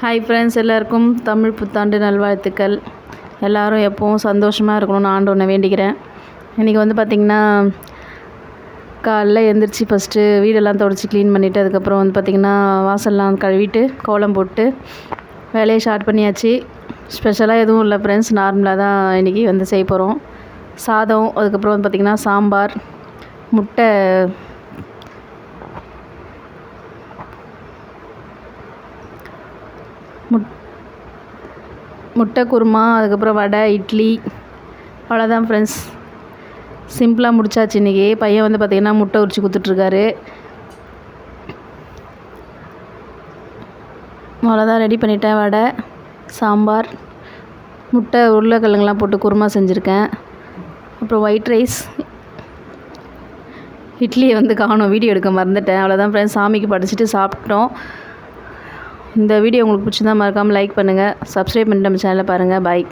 Hi friends எல்லாருக்கும் தமிழ் புத்தாண்டு நல்வாழ்த்துக்கள். எல்லாரும் எப்பவும் சந்தோஷமாக இருக்கணும்னு ஆண்டு ஒன்று வேண்டிக்கிறேன். இன்றைக்கி வந்து பார்த்திங்கன்னா காலைல எழுந்திரிச்சி ஃபஸ்ட்டு வீடெல்லாம் தொடச்சி க்ளீன் பண்ணிவிட்டு அதுக்கப்புறம் வந்து பார்த்திங்கன்னா வாசல்லாம் கழுவிட்டு கோலம் போட்டு வேலையை ஸ்டார்ட் பண்ணியாச்சு. ஸ்பெஷலாக எதுவும் இல்லை ஃப்ரெண்ட்ஸ் நார்மலாக தான் இன்றைக்கி வந்து செய்ய போகிறோம் சாதம் அதுக்கப்புறம் வந்து பார்த்திங்கன்னா சாம்பார் முட்டை முட் முட்டை குருமா அதுக்கப்புறம் வடை இட்லி அவ்வளோதான் ஃப்ரெண்ட்ஸ் சிம்பிளாக முடிச்சாச்சு இன்றைக்கி பையன் வந்து பார்த்திங்கன்னா முட்டை உரிச்சு கொடுத்துட்ருக்காரு. அவ்வளோதான் ரெடி பண்ணிட்டேன். வடை சாம்பார் முட்டை உருளைக்கிழங்குலாம் போட்டு குருமா செஞ்சுருக்கேன். அப்புறம் ஒயிட் ரைஸ் இட்லியை வந்து காணும். வீடியோ எடுக்க மறந்துட்டேன். அவ்வளோதான் ஃப்ரெண்ட்ஸ் சாமிக்கு படைச்சிட்டு சாப்பிட்டோம். இந்த வீடியோ உங்களுக்கு பிடிச்சிருந்தா மறக்காமல் லைக் பண்ணுங்கள் சப்ஸ்கிரைப் பண்ணிட்டு நம்ம சேனலை பாருங்கள் பாய்